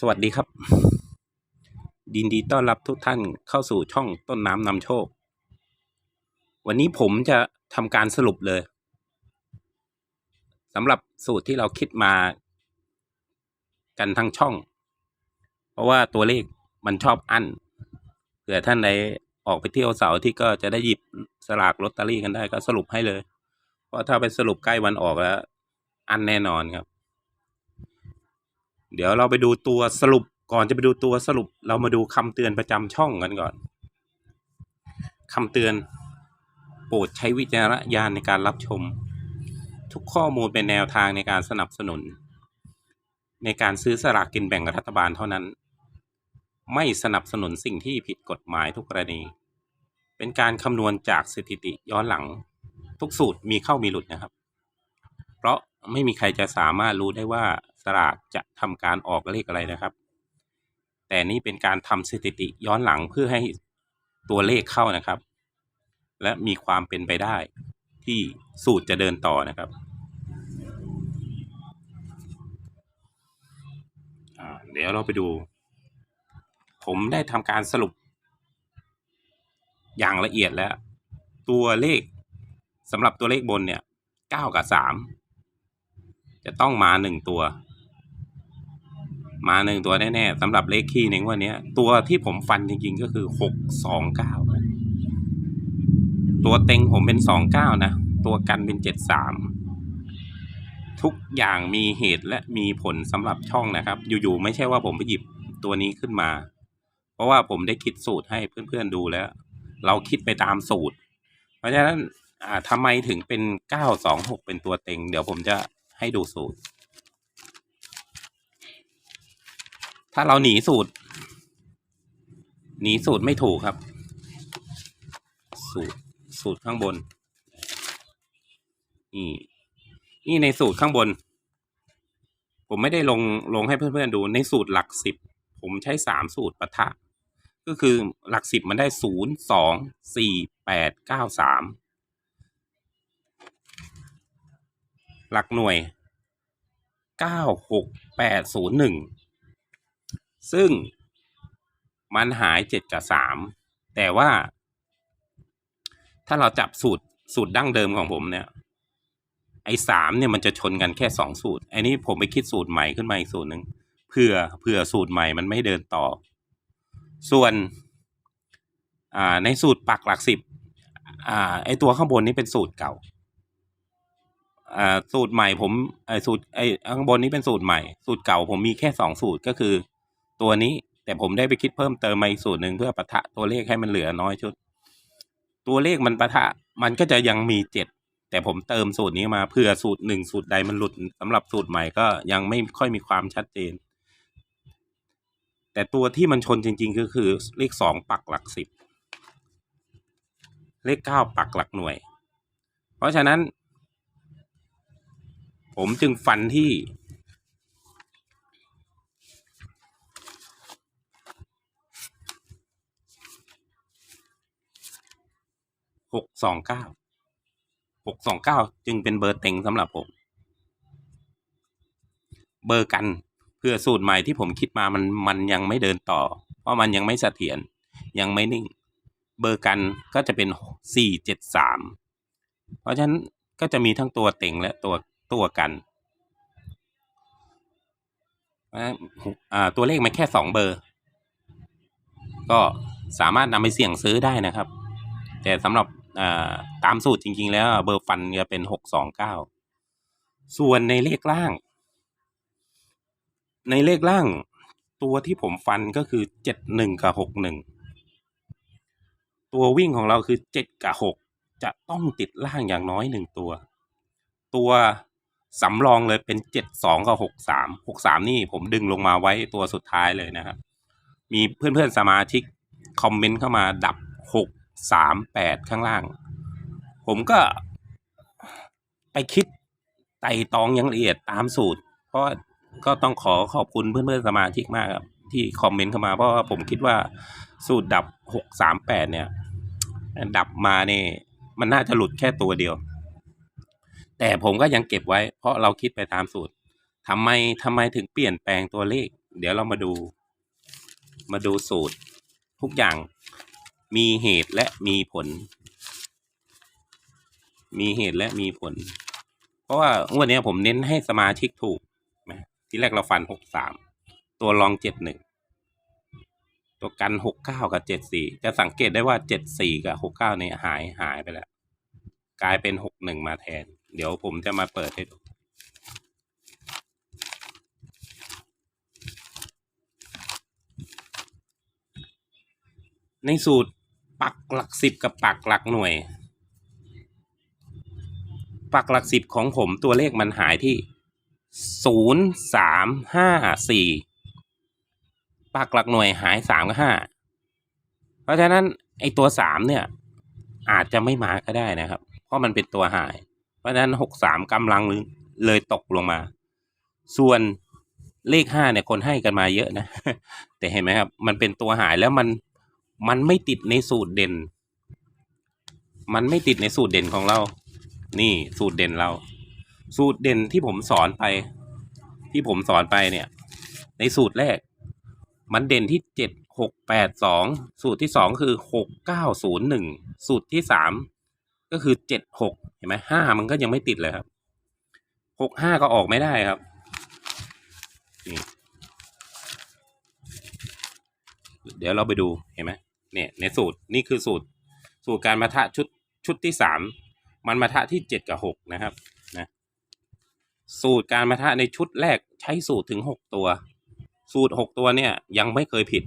สวัสดีครับ ยินดีต้อนรับทุกท่านเข้าสู่ช่องต้นน้ำนำโชค วันนี้ผมจะทำการสรุปเลยสำหรับสูตรที่เราคิดมา กันทั้งช่อง เพราะว่าตัวเลขมันชอบอั้นเผื่อท่านใดออกไปเที่ยวเสาร์ที่ก็จะได้หยิบสลากลอตเตอรี่กันได้ก็สรุปให้เลย เพราะถ้าไปสรุปใกล้วันออกแล้ว อันแน่นอนครับ เดี๋ยวเราไปดูตัวสรุปก่อนจะไปดูตัวสรุป เรามาดูคำเตือนประจำช่องกันก่อนคำเตือน โปรดใช้วิจารณญาณในการรับชม ทุกข้อมูลเป็นแนวทางในการสนับสนุน ในการซื้อสลากกินแบ่งรัฐบาลเท่านั้น ไม่สนับสนุนสิ่งที่ผิดกฎหมายทุกกรณี เป็นการคำนวณจากสถิติย้อนหลัง ทุกสูตรมีเข้ามีหลุดนะครับ เพราะไม่มีใครจะสามารถรู้ได้ว่า สลากจะทำการออกเลขอะไรนะครับ แต่นี่เป็นการทำสถิติย้อนหลังเพื่อให้ตัวเลขเข้านะครับ และมีความเป็นไปได้ที่สูตรจะเดินต่อนะครับเดี๋ยวเราไปดู ผมได้ทำการสรุป อย่างละเอียดแล้ว ตัวเลขสำหรับตัวเลขบนเนี่ยเก้ากับสามจะต้องมาหนึ่งตัว มาหนึ่งตัวแน่ๆสำหรับเลขคี่ในงวันนี้ตัวที่ผมฟันจริงๆก็คือหกสองเก้าตัวเต็งผมเป็นสองเก้านะตัวกันเป็นเจ็ดสามทุกอย่างมีเหตุและมีผลสำหรับช่องนะครับ อยู่ๆไม่ใช่ว่าผมไปหยิบตัวนี้ขึ้นมา เพราะว่าผมได้คิดสูตรให้เพื่อนๆดูแล้ว เราคิดไปตามสูตร เพราะฉะนั้นทำไมถึงเป็นเก้าสองหกเป็นตัวเต็ง เดี๋ยวผมจะให้ดูสูตร ถ้าเราหนีสูตร หนีสูตรไม่ถูกครับ สูตรสูตรข้างบน นี่ นี่ในสูตรข้างบน ผมไม่ได้ลงลงให้เพื่อนๆดูในสูตรหลักสิบผมใช้สามสูตรปะทะ ก็คือหลักสิบมันได้ศูนย์สองสี่แปดเก้าสามหลักหน่วยเก้าหกแปดศูนย์หนึ่ง ซึ่งมันหายเจ็ดกับสามแต่ว่า ถ้าเราจับสูตรสูตรดั้งเดิมของผมเนี่ย ไอ้สามเนี่ยมันจะชนกันแค่สองสูตรไอ้นี้ผมไปคิดสูตรใหม่ขึ้นมาอีกสูตรหนึ่งเพื่อเพื่อสูตรใหม่มันไม่เดินต่อ ส่วนอ่าในสูตรปักหลักสิบอ่าไอตัวข้างบนนี้เป็นสูตรเก่าอ่าสูตรใหม่ผมไอสูตรไอข้างบนนี้เป็นสูตรใหม่ สูตรเก่าผมมีแค่สองสูตรก็คือ ตัวนี้ แต่ผมได้ไปคิดเพิ่มเติมมาอีกสูตรหนึ่งเพื่อปะทะตัวเลขให้มันเหลือน้อยชุด ตัวเลขมันปะทะมันก็จะยังมีเจ็ดแต่ผมเติมสูตรนี้มาเพื่อสูตรหนึ่งสูตรใดมันหลุดสำหรับสูตรใหม่ก็ยังไม่ค่อยมีความชัดเจน แต่ตัวที่มันชนจริง ๆ ก็คือเลขสองปักหลักสิบเลขเก้าปักหลักหน่วย เพราะฉะนั้น ผมจึงฟันที่ หกสองเก้าหกสองเก้าจึงเป็นเบอร์เต็งสำหรับผม เบอร์กันเพื่อสูตรใหม่ที่ผมคิดมามันมันยังไม่เดินต่อ เพราะมันยังไม่เสถียรยังไม่นิ่ง เบอร์กันก็จะเป็นสี่เจ็ดสามเพราะฉะนั้นก็จะมีทั้งตัวเต็งและตัวตัวกันอ่าตัวเลขมันแค่สองเบอร์ ก็สามารถนำไปเสี่ยงซื้อได้นะครับ แต่สำหรับ ตามสูตรจริง ๆ แล้วเบอร์ฟันจะเป็นหกสองเก้าส่วนในเลขล่าง ในเลขล่าง ตัวที่ผมฟันก็คือเจ็ดหนึ่งกับหกหนึ่งตัววิ่งของเราคือเจ็ดกับหกจะต้องติดล่างอย่างน้อยหนึ่งตัว ตัวสำรองเลยเป็นเจ็ดสองกับหกสามหกสามนี่ผมดึงลงมาไว้ตัวสุดท้ายเลยนะครับ มีเพื่อนๆสมาชิกคอมเมนต์เข้ามาดับ สามแปดข้างล่าง ผมก็ไปคิดไต่ตองอย่างละเอียดตามสูตร เพราะก็ต้องขอขอบคุณเพื่อนๆสมาชิกมากครับ ที่คอมเมนต์เข้ามาเพราะว่าผมคิดว่าสูตรดับหกสามแปดเนี่ย ดับมาเนี่ยมันน่าจะหลุดแค่ตัวเดียว แต่ผมก็ยังเก็บไว้ เพราะเราคิดไปตามสูตรทำไมทำไมถึงเปลี่ยนแปลงตัวเลข เดี๋ยวเรามาดู มาดูสูตร ทุกอย่าง มีเหตุและมีผล มีเหตุและมีผล เพราะว่างวดเนี้ผมเน้นให้สมาชิกถูกนะที่แรกเราฟันหกสามตัวรองเจ็ดหนึ่งตัวกันหกเก้ากับเจ็ดสี่จะสังเกตได้ว่าเจ็ดสี่กับหกเก้าเนี่ยหายหายไปแล้ว กลายเป็นหกหนึ่งมาแทน เดี๋ยวผมจะมาเปิดให้ดูในสูตร ปักหลักสิบกับปักหลักหน่วย ปักหลักสิบของผมตัวเลขมันหายที่ศูนย์สามห้าสี่ปักหลักหน่วยหายสามกับห้าเพราะฉะนั้นไอตัวสามเนี่ย อาจจะไม่มาก็ได้นะครับ เพราะมันเป็นตัวหาย เพราะฉะนั้นหกสามกำลังเลยตกลงมา ส่วนเลขห้าเนี่ยคนให้กันมาเยอะนะ แต่เห็นไหมครับ มันเป็นตัวหายแล้วมัน มันไม่ติดในสูตรเด่น มันไม่ติดในสูตรเด่นของเรา นี่สูตรเด่นเรา สูตรเด่นที่ผมสอนไป ที่ผมสอนไปเนี่ย ในสูตรแรก มันเด่นที่เจ็ดหกแปดสองสูตรที่สองคือหกเก้าศูนย์หนึ่งสูตรที่สามก็คือเจ็ดหกเห็นไหมห้ามันก็ยังไม่ติดเลยครับหกห้าก็ออกไม่ได้ครับนี่เดี๋ยวเราไปดูเห็นไหม เนี่ยในสูตรนี่คือสูตร สูตรการมาทะชุดชุดที่สามมันมาทะที่เจ็ดกับหกนะครับนะสูตรการมาทะในชุดแรกใช้สูตรถึงหกตัว สูตรหกตัวเนี่ยยังไม่เคยผิด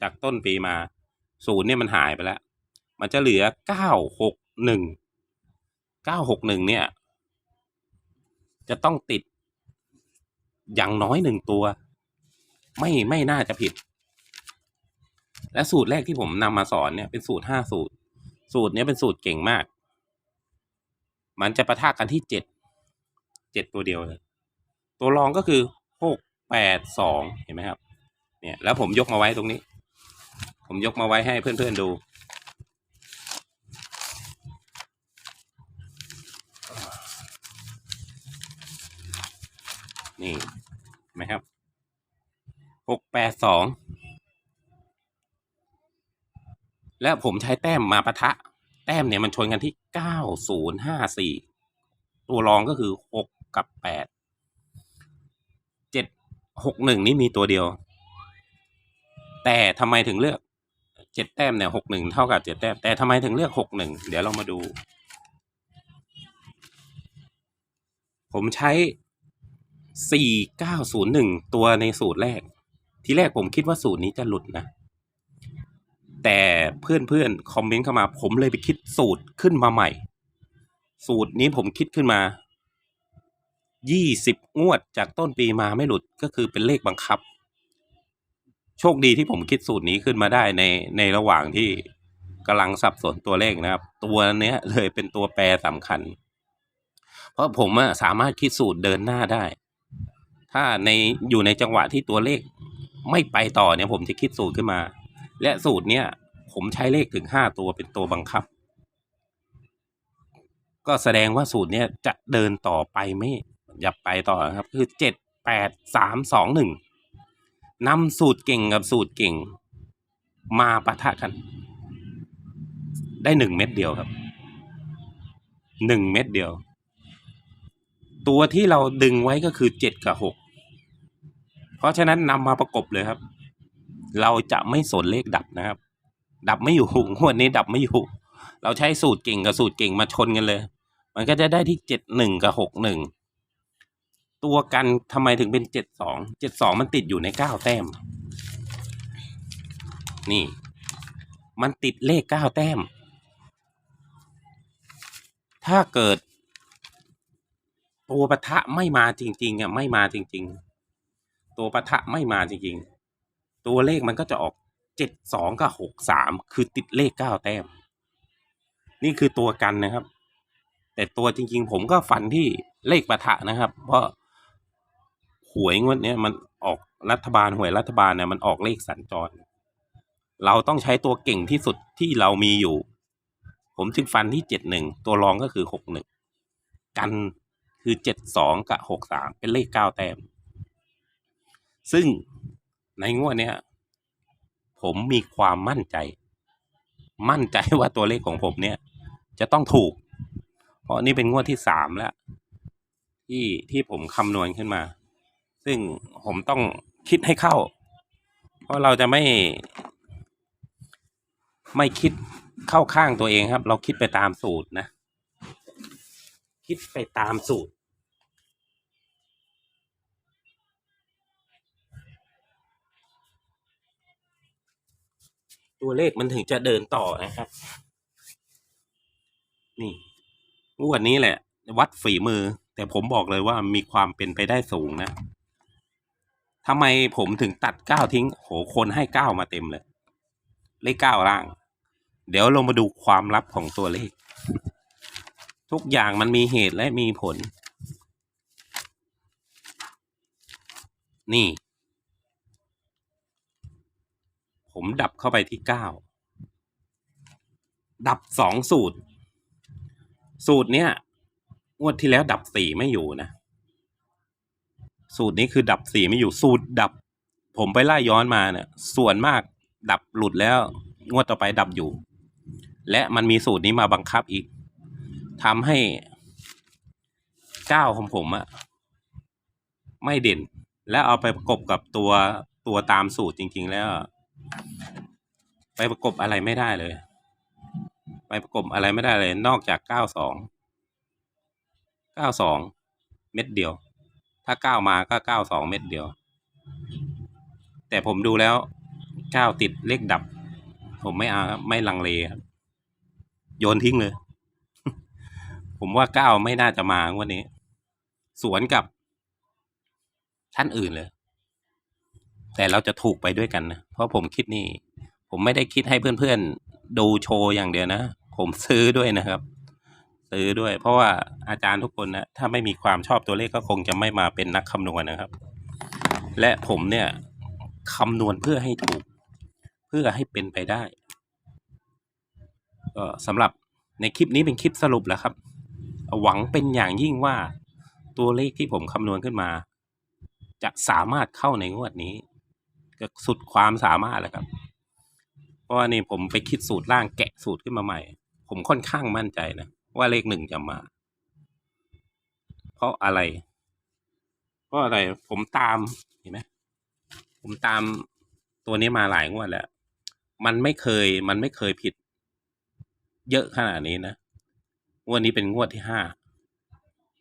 จากต้นปีมา สูตรเนี่ยมันหายไปแล้ว มันจะเหลือเก้าหกหนึ่งเก้าหกหนึ่งเนี่ย จะต้องติดอย่างน้อยหนึ่งตัว ไม่ไม่น่าจะผิด และสูตรแรกที่ผมนำมาสอนเนี่ยเป็นสูตรห้าสูตร สูตรนี้เป็นสูตรเก่งมาก มันจะประทะกันที่เจ็ดเจ็ดตัวเดียวเลย ตัวรองก็คือหกแปดสองเห็นไหมครับ เนี่ย แล้วผมยกมาไว้ตรงนี้ ผมยกมาไว้ให้เพื่อนๆดู นี่เห็นไหมครับหกแปดสอง แล้วผมใช้แต้มมาปะทะ แต้มเนี่ยมันชนกันที่เก้าศูนย์ห้าสี่ตัวรองก็คือหกกับแปดเจ็ดหกหนึ่งนี่มีตัวเดียว แต่ทำไมถึงเลือกเจ็ดแต้มเนี่ยหกหนึ่งเท่ากับเจ็ดแต้ม แต่ทำไมถึงเลือกหกหนึ่งเดี๋ยวเรามาดู ผมใช้สี่เก้าศูนย์หนึ่งตัวในสูตรแรก ที่แรกผมคิดว่าสูตรนี้จะหลุดนะ แต่เพื่อนๆคอมเมนต์เข้ามา ผมเลยไปคิดสูตรขึ้นมาใหม่ สูตรนี้ผมคิดขึ้นมายี่สิบงวดจากต้นปีมาไม่หลุดก็คือเป็นเลขบังคับ โชคดีที่ผมคิดสูตรนี้ขึ้นมาได้ในในระหว่างที่กำลังสับสนตัวเลขนะครับ ตัวเนี้ยเลยเป็นตัวแปรสำคัญ เพราะผมอะสามารถคิดสูตรเดินหน้าได้ ถ้าในอยู่ในจังหวะที่ตัวเลขไม่ไปต่อเนี่ยผมจะคิดสูตรขึ้นมา และสูตรเนี้ยผมใช้เลขถึงห้าตัวเป็นตัวบังคับ ก็แสดงว่าสูตรเนี้ยจะเดินต่อไปไม่อย่าไปต่อครับ คือเจ็ดแปดสามสองหนึ่งนำสูตรเก่งกับสูตรเก่ง มาปะทะกัน ได้หนึ่งเม็ดเดียวครับหนึ่งเม็ดเดียว ตัวที่เราดึงไว้ก็คือเจ็ดกับหกเพราะฉะนั้นนำมาประกบเลยครับ เราจะไม่สนเลขดับนะครับ ดับไม่อยู่งวดนี้ดับไม่อยู่ เราใช้สูตรเก่งกับสูตรเก่งมาชนกันเลย มันก็จะได้ที่เจ็ดหนึ่งกับหกหนึ่งตัวกันทำไมถึงเป็นเจ็ดสองเจ็ดสองมันติดอยู่ในเก้าแต้ม นี่ มันติดเลขเก้าแต้ม ถ้าเกิด ตัวปะทะไม่มาจริง ๆอะไม่มาจริง ๆ ตัวปะทะไม่มาจริง ๆ ตัวเลขมันก็จะออกเจ็ดสองกับหกสามคือติดเลขเก้าแต้ม นี่คือตัวกันนะครับ แต่ตัวจริง ๆ ผมก็ฟันที่เลขปะทะนะครับ เพราะหวยงวดนี้มันออกรัฐบาลหวยรัฐบาลเนี่ยมันออกเลขสัญจร เราต้องใช้ตัวเก่งที่สุดที่เรามีอยู่ ผมจึงฟันที่เจ็ดหนึ่งตัวรองก็คือหกหนึ่งกันคือเจ็ดสองกับหกสามเป็นเลขเก้าแต้ม ซึ่ง ในงวดเนี้ยผมมีความมั่นใจ มั่นใจว่าตัวเลขของผมเนี่ย จะต้องถูก เพราะนี่เป็นงวดที่สามแล้วที่ที่ผมคำนวณขึ้นมา ซึ่งผมต้องคิดให้เข้า เพราะเราจะไม่ ไม่คิดเข้าข้างตัวเองครับ เราคิดไปตามสูตรนะ คิดไปตามสูตร ตัวเลขมันถึงจะเดินต่อนะครับ นี่งวดนี้แหละ วัดฝีมือ แต่ผมบอกเลยว่ามีความเป็นไปได้สูงนะทำไมผมถึงตัดเก้าทิ้ง โหคนให้เก้ามาเต็มเลย เลขเก้าล่าง เดี๋ยวลงมาดูความลับของตัวเลข ทุกอย่างมันมีเหตุและมีผล นี่ ผมดับเข้าไปที่เก้าดับสองสูตร สูตรเนี้ยงวดที่แล้วดับสี่ไม่อยู่นะ สูตรนี้คือดับสี่ไม่อยู่สูตรดับ ผมไปไล่ย้อนมาเนี่ยส่วนมากดับหลุดแล้ว งวดต่อไปดับอยู่ และมันมีสูตรนี้มาบังคับอีกทำให้เก้าของผมอะไม่เด่น แล้วเอาไปประกบกับตัวตัวตามสูตรจริง ๆ แล้ว ไปประกบอะไรไม่ได้เลย ไปประกบอะไรไม่ได้เลย นอกจากเก้าสองเก้าสองเม็ดเดียว ถ้าเก้ามาก็เก้าสองเม็ดเดียว แต่ผมดูแล้วเก้าติดเลขดับ ผมไม่เอาไม่ลังเลครับโยนทิ้งเลย ผมว่าเก้าไม่น่าจะมางวันนี้ สวนกับท่านอื่นเลย แต่เราจะถูกไปด้วยกันนะ เพราะผมคิดนี่ ผมไม่ได้คิดให้เพื่อนๆดูโชว์อย่างเดียวนะ ผมซื้อด้วยนะครับ ซื้อด้วย เพราะว่าอาจารย์ทุกคนนะถ้าไม่มีความชอบตัวเลขก็คงจะไม่มาเป็นนักคำนวณนะครับ และผมเนี่ยคำนวณเพื่อให้ถูก เพื่อให้เป็นไปได้ก็สำหรับในคลิปนี้เป็นคลิปสรุปแล้วครับ หวังเป็นอย่างยิ่งว่าตัวเลขที่ผมคำนวณขึ้นมา จะสามารถเข้าในงวดนี้ สุดความสามารถแล้วครับ เพราะว่านี่ผมไปคิดสูตรล่างแกะสูตรขึ้นมาใหม่ ผมค่อนข้างมั่นใจนะ ว่าเลขหนึ่งจะมา เพราะอะไร เพราะอะไรผมตามเห็นไหมผมตามตัวนี้มาหลายงวดแล้ว มันไม่เคยมันไม่เคยผิด เยอะขนาดนี้นะงวดนี้เป็นงวดที่ห้า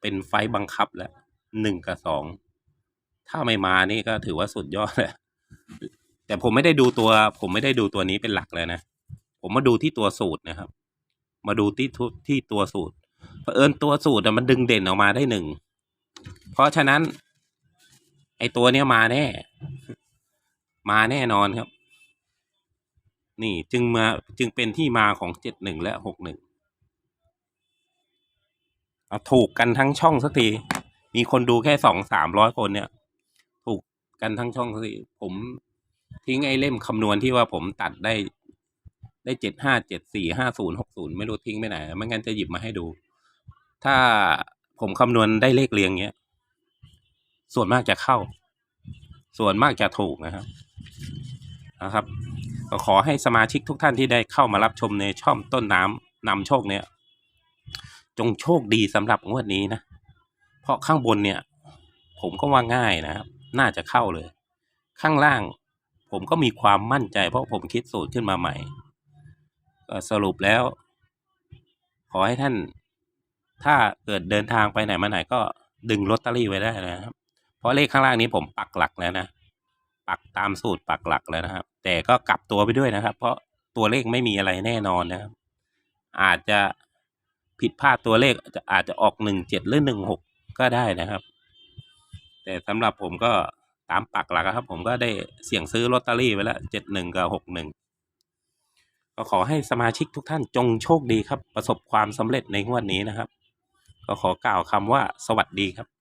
เป็นไฟต์บังคับแล้วหนึ่งกับสองถ้าไม่มานี่ก็ถือว่าสุดยอดเลย แต่ผมไม่ได้ดูตัว ผมไม่ได้ดูตัวนี้เป็นหลักเลยนะ ผมมาดูที่ตัวสูตรนะครับ มาดูที่ที่ตัวสูตรเผอิญตัวสูตรมันดึงเด่นออกมาได้หนึ่ง เพราะฉะนั้น ไอตัวเนี้ยมาแน่ มาแน่นอนครับ นี่จึงมาจึงเป็นที่มาของเจ็ดหนึ่งและหกหนึ่งถูกกันทั้งช่องสักที มีคนดูแค่สองสามร้อยคนเนี่ย กันทั้งช่องสักทีผมทิ้งไอ้เล่มคำนวณที่ว่าผมตัดได้ได้เจ็ดห้าเจ็ดสี่ห้าศูนย์หกศูนย์ไม่รู้ทิ้งไปไหนไม่งั้นจะหยิบมาให้ดู ถ้าผมคำนวณได้เลขเรียงเงี้ย ส่วนมากจะเข้า ส่วนมากจะถูกนะครับนะครับก็ขอให้สมาชิกทุกท่านที่ได้เข้ามารับชมในช่องต้นน้ำนำโชคเนี่ย จงโชคดีสำหรับงวดนี้นะ เพราะข้างบนเนี่ย ผมก็ว่าง่ายนะครับ น่าจะเข้าเลย ข้างล่างผมก็มีความมั่นใจ เพราะผมคิดสูตรขึ้นมาใหม่สรุปแล้ว ขอให้ท่าน ถ้าเกิดเดินทางไปไหนมาไหนก็ดึงลอตเตอรี่ไว้ได้นะครับ เพราะเลขข้างล่างนี้ผมปักหลักแล้วนะ ปักตามสูตรปักหลักแล้วนะครับ แต่ก็กลับตัวไปด้วยนะครับ เพราะตัวเลขไม่มีอะไรแน่นอนนะครับ อาจจะผิดพลาดตัวเลขอาจจะออกหนึ่งเจ็ดหรือหนึ่งหกก็ได้นะครับ แต่สำหรับผมก็ตามปักหลักครับ ผมก็ได้เสี่ยงซื้อลอตเตอรี่ไว้แล้วเจ็ดหนึ่งกับหกหนึ่งก็ขอให้สมาชิกทุกท่านจงโชคดีครับ ประสบความสำเร็จในงวดนี้นะครับ ก็ขอกล่าวคำว่าสวัสดีครับ